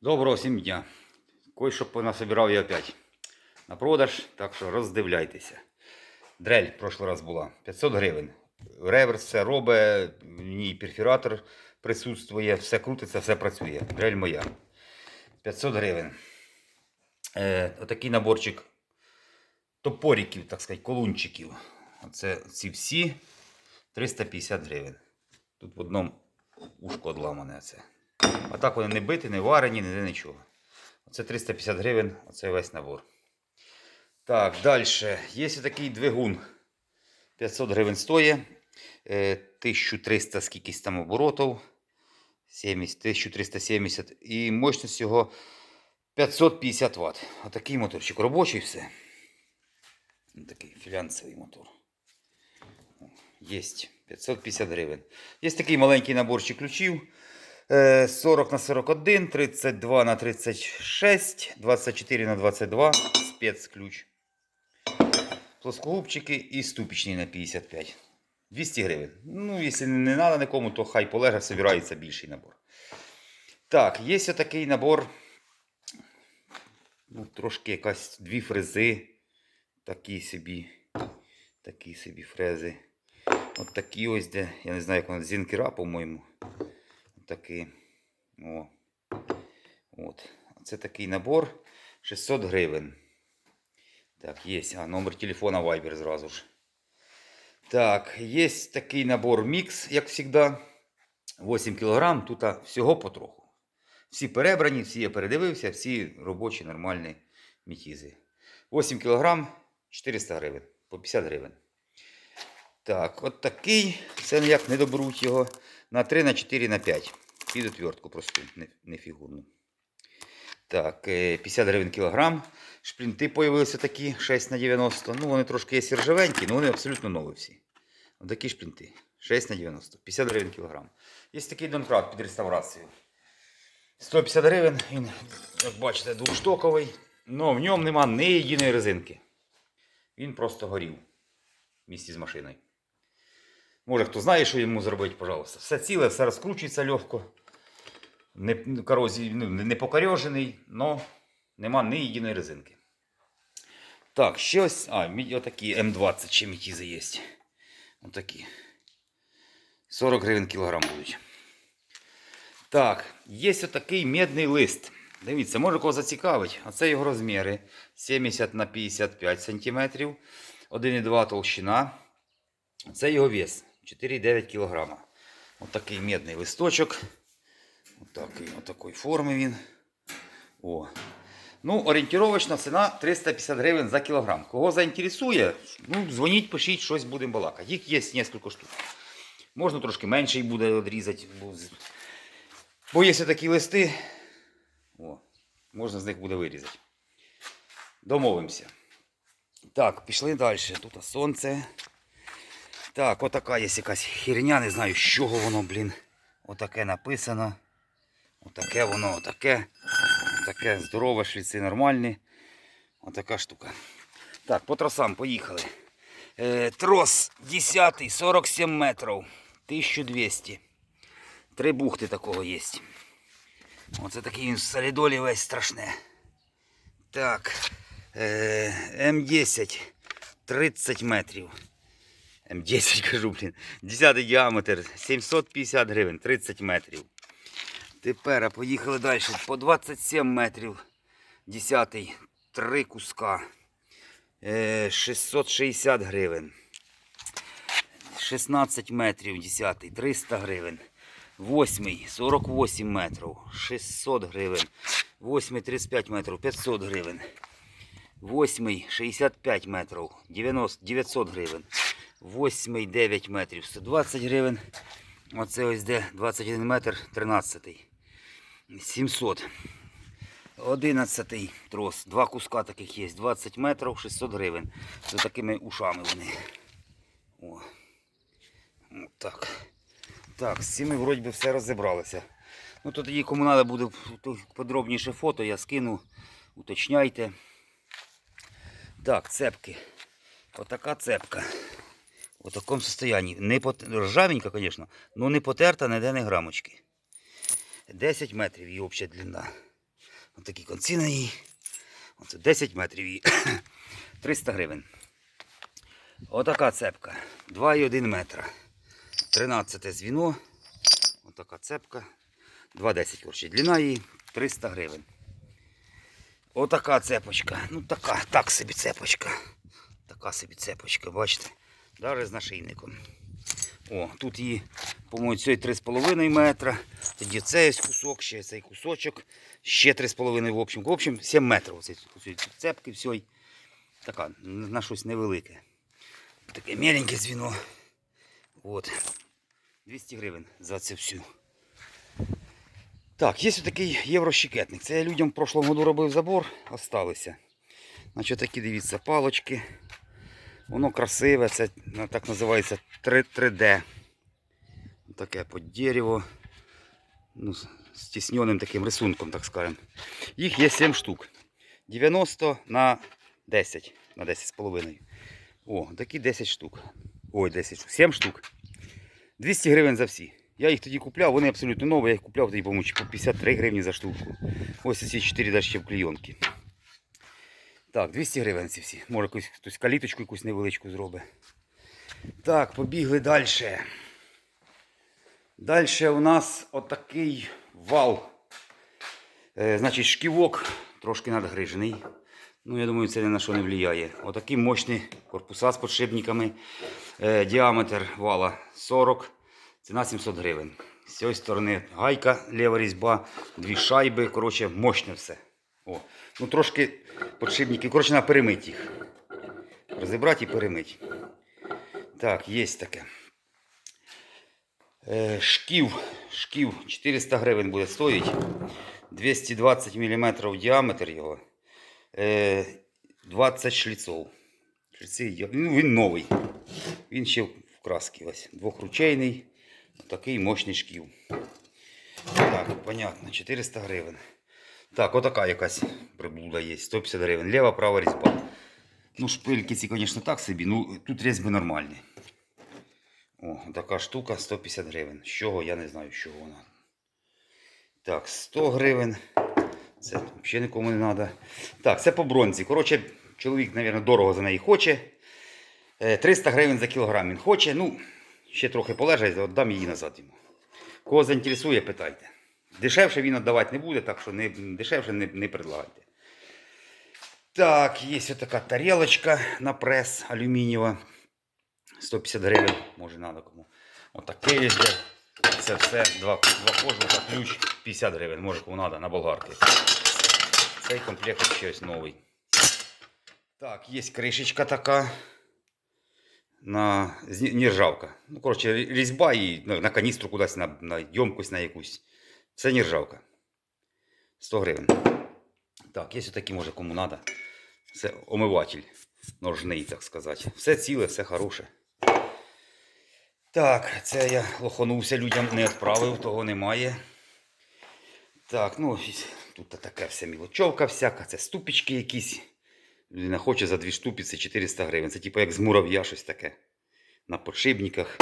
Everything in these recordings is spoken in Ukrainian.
Доброго всім дня. Кое-що понасобирав я опять на продаж, так що роздивляйтеся. Дрель в прошлий раз була 500 гривень. Реверс все робить, в ній перфоратор присутствує, все крутиться, все працює. Дрель моя. 500 гривень. Е, отакий наборчик топориків, так сказати, колунчиків. Оце ці всі 350 гривень. Тут в одному ушко одламане це. А так вони не биті, не варені, ніде нічого. Оце 350 гривень, оце весь набор. Так, далі. Є такий двигун. 500 гривень стоїть. Е, 1300 скількись там оборотів. 70, 1370. І мощність його 550 Вт. Отакий моторчик. Робочий все. Такий філянцевий мотор. Є 550 гривень. Є такий маленький наборчик ключів. Е, 40 на 41, 32 на 36, 24 на 22 спецключ. Плоскогубчики і ступічний на 55. 200 гривень. Ну, якщо не треба нікому, то хай полежа, собирається більший набор. Так, є такий набор. Ну, трошки якась дві фрези. Такі собі. Такі собі фрези. От такі ось, де, я не знаю, як вона, зінкера, по-моєму. Такий. О. От. Це такий набор 600 гривень. Так, є. А, номер телефона Viber зразу ж. Так, є такий набор мікс, як завжди. 8 кг. Тут всього потроху. Всі перебрані, всі я передивився, всі робочі, нормальні мітізи. 8 кг 400 гривень. По 50 гривень. Так, от такий. Це ніяк не доберуть його на 3, на 4, на 5. Під отвертку просту, не, фігурну. Так, е, 50 гривень кілограм. Шплінти появилися такі 6 на 90. Ну, вони трошки є сіржавенькі, але вони абсолютно нові всі. Ось такі шплінти. 6 на 90. 50 гривень кілограм. Є такий донкрат під реставрацію. 150 гривень. Він, як бачите, двохштоковий. але в ньому нема ні єдиної резинки. Він просто горів в місті з машиною. Може, хто знає, що йому зробити, пожалуйста. Все ціле, все розкручується легко. Не, корозій, ну, не покорьожений, але нема ні єдиної резинки. Так, ще ось. А, отакі М20 ще мітізи є. Отакі. 40 гривень кілограм будуть. Так, є отакий медний лист. Дивіться, може кого зацікавить. А це його розміри 70 на 55 см, 1,2 толщина. Це його вес 4,9 кг. Отакий медний листочок. Отакий, отакої форми він. О. Ну, орієнтировочна ціна 350 гривень за кілограм. Кого заінтересує, ну, дзвоніть, пишіть, щось будемо балакати. Їх є кілька штук. Можна трошки менше буде відрізати. Бо, бо є такі листи. О, можна з них буде вирізати. Домовимося. Так, пішли далі. Тут сонце. Так, отака є якась херня, не знаю, з чого воно, блін. Отаке написано. Отаке воно, отаке. Таке здорове, шліци нормальні. Отака штука. Так, по тросам поїхали. Е, трос 10, 47 метрів. 1200. Три бухти такого є. Оце такий він в солідолі весь страшне. Так. Е, М10. 30 метрів. М10 кажу, блін. 10 діаметр. 750 гривень, 30 метрів. Тепер поїхали далі. По 27 метрів. 10 три куска. Е, 660 гривень. 16 метрів 10 300 гривень. 8 48 метрів 600 гривень. 8 35 метрів 500 гривень. 8 65 метрів 90, 900 гривень. 8 9 метрів 120 гривень. Оце ось де 21 метр 13. 700. 11 трос. Два куска таких є. 20 метрів 600 гривень. З такими ушами вони. О. От так. Так, з цими вроді би все розібралося. Ну то тоді кому треба буде подробніше фото, я скину, уточняйте. Так, цепки. Отака цепка. У такому состоянні. Не пот... Ржавенька, звісно, але не потерта ніде не грамочки. 10 метрів її обща длина. Ось такі конці на її. Оце 10 метрів її. 300 гривень. Отака цепка. 2,1 метра. 13 звіно. Отака цепка. 2,10 коротше. Длина її 300 гривень. Отака цепочка. Ну така, так собі цепочка. Така собі цепочка, бачите? Даже з нашийником. О, тут її, по-моєму, цей 3,5 метра. Тоді цей кусок, ще цей кусочок, ще 3,5 в общем. В общем, 7 метрів. Оці, цепки всьої. Така, на щось невелике. Таке меленьке звіно. От. 200 гривень за це всю. Так, є такий єврощикетник. Це я людям в прошлому году робив забор, осталися. Значить, такі дивіться палочки. Воно красиве, це ну, так називається 3, 3D. Таке під дерево. Ну, з тісненим таким рисунком, так скажемо. Їх є 7 штук. 90 на 10. На 10 з половиною. О, такі 10 штук. Ой, 10 штук. 7 штук. 200 гривень за всі. Я їх тоді купляв, вони абсолютно нові, я їх купляв тоді, по 53 гривні за штуку. Ось ці 4 даже в клейонки. Так, 200 гривень ці всі. Може хтось каліточку якусь невеличку зробить. Так, побігли далі. Далі у нас отакий вал. Е, значить, шківок трошки надгрижений. Ну, я думаю, це ні на що не впливає. Отакі мощні корпуса з подшипниками. Е, діаметр вала 40, ціна 700 гривень. З цієї сторони гайка, ліва різьба, дві шайби. Коротше, мощне все. О. Ну, трошки подшипники. Коротше, на перемить їх. Розібрати і перемить. Так, є таке. Е, шків. Шків 400 гривень буде стоїть. 220 мм діаметр його. Е, 20 шліців. Шліці, ну, він новий. Він ще в краски ось. Двохручейний. Такий мощний шків. Так, понятно, 400 гривень. Так, отака якась приблуда є. 150 гривень. Ліва, права різьба. Ну, шпильки ці, звісно, так собі. Ну, тут різьби нормальні. О, така штука 150 гривень. З чого, я не знаю, з чого вона. Так, 100 гривень. Це взагалі нікому не треба. Так, це по бронзі. Коротше, чоловік, мабуть, дорого за неї хоче. Е, 300 гривень за кілограм він хоче. Ну, ще трохи полежать, віддам її назад йому. Кого заінтересує, питайте. Дешевше він віддавати не буде, так що не, дешевше не, не предлагайте. Так, є ось така тарілочка на прес алюмінієва. 150 гривень, може треба кому. Отаке є. Це все, два, два кожуха, ключ 50 гривень, може кому треба, на болгарки. Цей комплект ще ось новий. Так, є кришечка така. На нержавка. Ну, коротше, різьба і на, на каністру кудись, на, на ємкость на якусь. Це нержавка. 100 гривень. Так, є такі, може, кому треба. Це омиватель ножний, так сказати. Все ціле, все хороше. Так, це я лоханувся, людям не відправив, того немає. Так, ну тут таке все мілочовка всяка, це ступічки якісь. Людина хоче за дві штупиці 400 гривень. Це типу як з мурав'я щось таке. На подшипниках.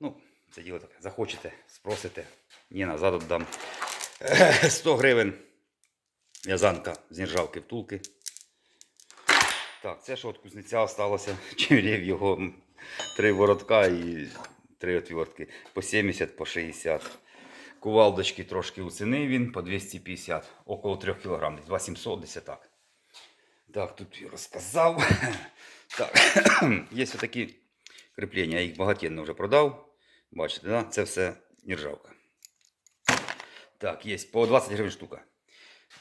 Ну, це діло таке. Захочете, спросите. Ні, назад віддам. 100 гривень. В'язанка з нержавки втулки. Так, це що від кузнеця осталося. Чимрів його три воротка і три отвертки. По 70, по 60. Кувалдочки трошки оцінив він по 250. Около 3 кг. 2700 десь так. Так, тут я розказав. Так, є такі кріплення. Я їх багатенно вже продав. Бачите, да? це все нержавка. Так, є по 20 гривень штука.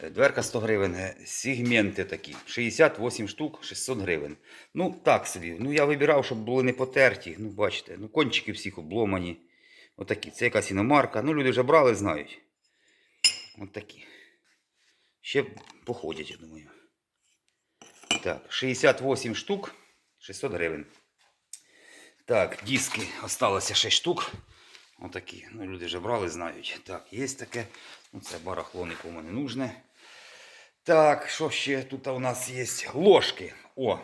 Е, Дверка 100 гривень, е, сегменти такі. 68 штук, 600 гривень. Ну, так собі. Ну, я вибирав, щоб були не потерті. Ну, бачите, ну, кончики всіх обломані. Отакі. Це якась іномарка. Ну, люди вже брали, знають. От такі. Ще походять, я думаю. Так, 68 штук, 600 гривень. Так, диски осталося 6 штук. Отакі. Ну, люди вже брали, знають. Так, є таке. Ну, це барахло нікому не нужне. Так, що ще тут у нас є? Ложки. О,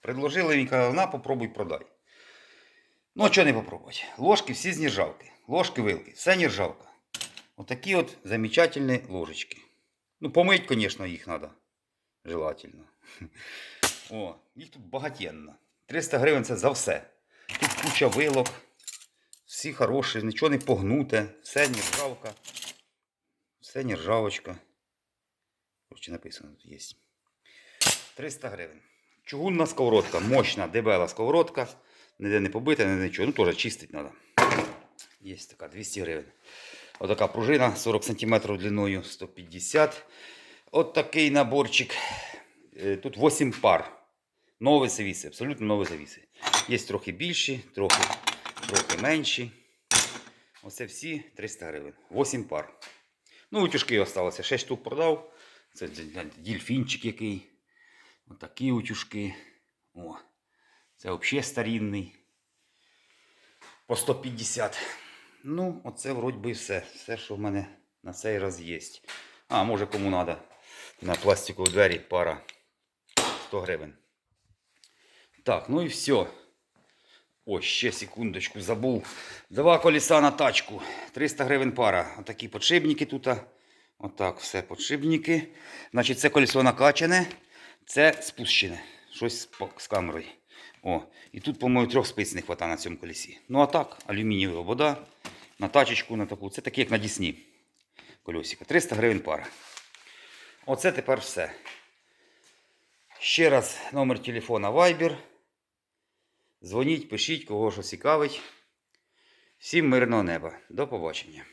предложили він каже, на, попробуй продай. Ну, а чого не попробувати? Ложки всі з нержавки. Ложки, вилки, все нержавка. Отакі от замечательні ложечки. Ну, помить, звісно, їх треба. Желательно. О, їх тут багатенно. 300 гривень це за все. Тут куча вилок. Всі хороші, нічого не погнуте, все нержавка. Все нержавочка. Короче, написано тут є. 300 гривень. Чугунна сковородка, мощна, дебела сковородка. Ніде не побита, ніде нічого. Ну, теж чистити треба. Є така 200 гривень. Отака пружина 40 см длиною 150. От такий наборчик. Е, Тут 8 пар. Нові завіси, абсолютно нові завіси. Є трохи більші, трохи, трохи менші. Оце всі 300 гривень. 8 пар. Ну, утюжки залишилося. 6 штук продав. Це дільфінчик який. Отакі утюжки. О. Це взагалі старінний. По 150. Ну, оце вроді би все. Все, що в мене на цей раз є. А, може кому треба. На пластикові двері пара 100 гривень. Так, ну і все. О, ще секундочку, забув. Два колеса на тачку. 300 гривень пара. Отакі подшипники тут. Отак, все подшипники. Значить, це колесо накачане, це спущене. Щось з камерою. О, і тут, по-моєму, трьох спиць не вистачає на цьому колесі. Ну а так, алюмінієва вода на тачечку, на таку. Це такі, як на Дісні. Колесика. 300 гривень пара. Оце тепер все. Ще раз номер телефона Viber. Дзвоніть, пишіть, кого що цікавить. Всім мирного неба. До побачення.